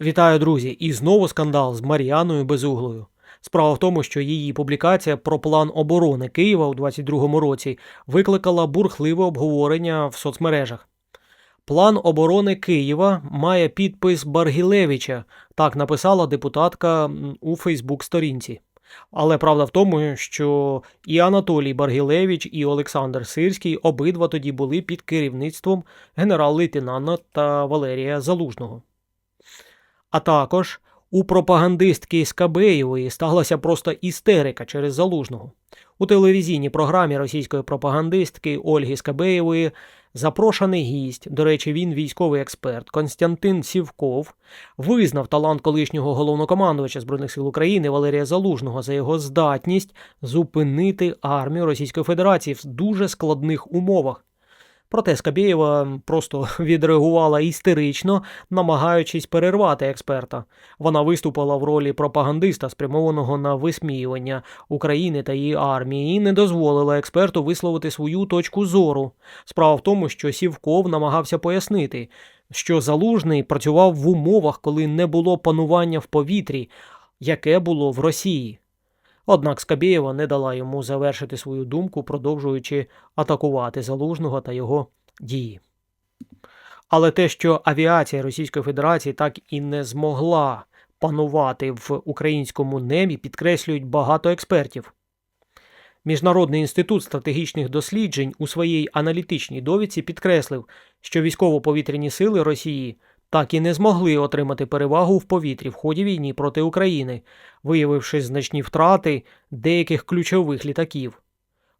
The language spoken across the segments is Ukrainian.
Вітаю, друзі! І знову скандал з Мар'яною Безуглою. Справа в тому, що її публікація про план оборони Києва у 22-му році викликала бурхливе обговорення в соцмережах. План оборони Києва має підпис Баргілевича, так написала депутатка у Фейсбук-сторінці. Але правда в тому, що і Анатолій Баргілевич, і Олександр Сирський обидва тоді були під керівництвом генерал-лейтенанта Валерія Залужного. А також у пропагандистки Скабеєвої сталася просто істерика через залужного. У телевізійній програмі російської пропагандистки Ольги Скабеєвої запрошений гість, до речі, він військовий експерт Константин Сівков, визнав талант колишнього головнокомандувача Збройних сил України Валерія Залужного за його здатність зупинити армію Російської Федерації в дуже складних умовах. Проте Скабєєва просто відреагувала істерично, намагаючись перервати експерта. Вона виступила в ролі пропагандиста, спрямованого на висміювання України та її армії, і не дозволила експерту висловити свою точку зору. Справа в тому, що Сівков намагався пояснити, що залужний працював в умовах, коли не було панування в повітрі, яке було в Росії. Однак Скабєєва не дала йому завершити свою думку, продовжуючи атакувати залужного та його дії. Але те, що авіація Російської Федерації так і не змогла панувати в українському небі, підкреслюють багато експертів. Міжнародний інститут стратегічних досліджень у своїй аналітичній довідці підкреслив, що військово-повітряні сили Росії так і не змогли отримати перевагу в повітрі в ході війни проти України, виявивши значні втрати деяких ключових літаків.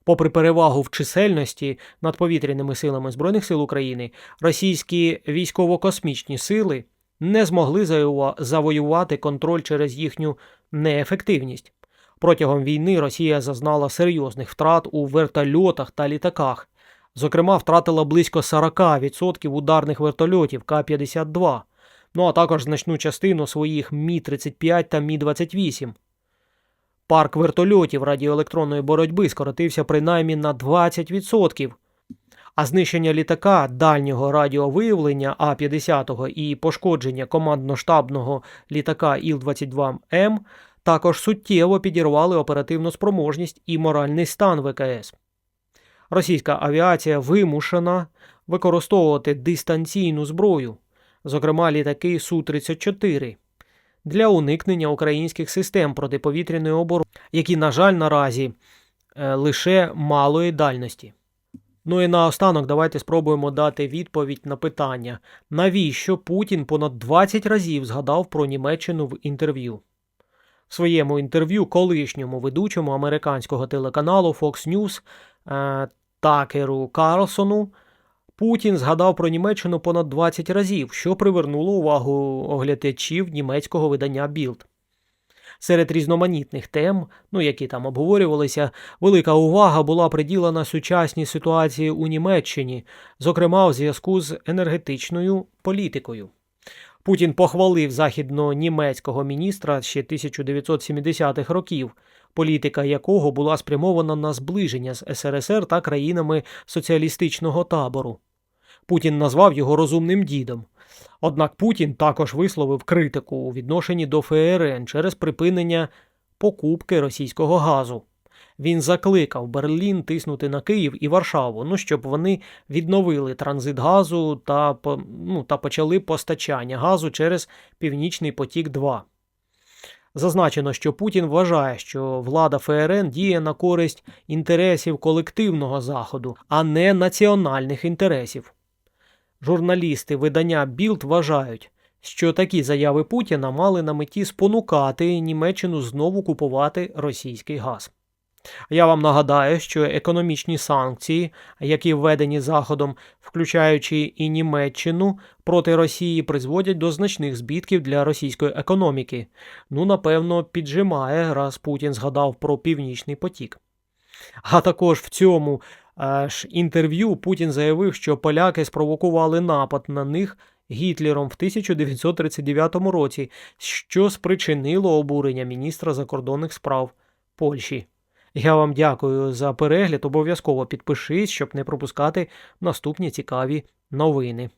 Попри перевагу в чисельності над повітряними силами Збройних сил України, російські військово-космічні сили не змогли завоювати контроль через їхню неефективність. Протягом війни Росія зазнала серйозних втрат у вертольотах та літаках. Зокрема, втратила близько 40% ударних вертольотів К-52, ну а також значну частину своїх Мі-35 та Мі-28. Парк вертольотів радіоелектронної боротьби скоротився принаймні на 20%, а знищення літака дальнього радіовиявлення А-50 і пошкодження командно-штабного літака Іл-22М також суттєво підірвали оперативну спроможність і моральний стан ВКС. Російська авіація вимушена використовувати дистанційну зброю, зокрема літаки Су-34, для уникнення українських систем протиповітряної оборони, які, на жаль, наразі е, лише малої дальності. Ну і наостанок давайте спробуємо дати відповідь на питання, навіщо Путін понад 20 разів згадав про Німеччину в інтерв'ю. В своєму інтерв'ю колишньому ведучому американського телеканалу Fox News е, Такеру Карлсону Путін згадав про Німеччину понад 20 разів, що привернуло увагу оглядачів німецького видання Білд. Серед різноманітних тем, ну які там обговорювалися, велика увага була приділена сучасній ситуації у Німеччині, зокрема у зв'язку з енергетичною політикою. Путін похвалив західно-німецького міністра ще 1970-х років, політика якого була спрямована на зближення з СРСР та країнами соціалістичного табору. Путін назвав його розумним дідом. Однак Путін також висловив критику у відношенні до ФРН через припинення покупки російського газу. Він закликав Берлін тиснути на Київ і Варшаву, ну щоб вони відновили транзит газу та, ну, та почали постачання газу через Північний потік 2 Зазначено, що Путін вважає, що влада ФРН діє на користь інтересів колективного заходу, а не національних інтересів. Журналісти видання Білд вважають, що такі заяви Путіна мали на меті спонукати Німеччину знову купувати російський газ. Я вам нагадаю, що економічні санкції, які введені Заходом, включаючи і Німеччину проти Росії, призводять до значних збитків для російської економіки. Ну, напевно, піджимає, раз Путін згадав про північний потік. А також в цьому е, ж інтерв'ю Путін заявив, що поляки спровокували напад на них Гітлером в 1939 році, що спричинило обурення міністра закордонних справ Польщі. Я вам дякую за перегляд. Обов'язково підпишись, щоб не пропускати наступні цікаві новини.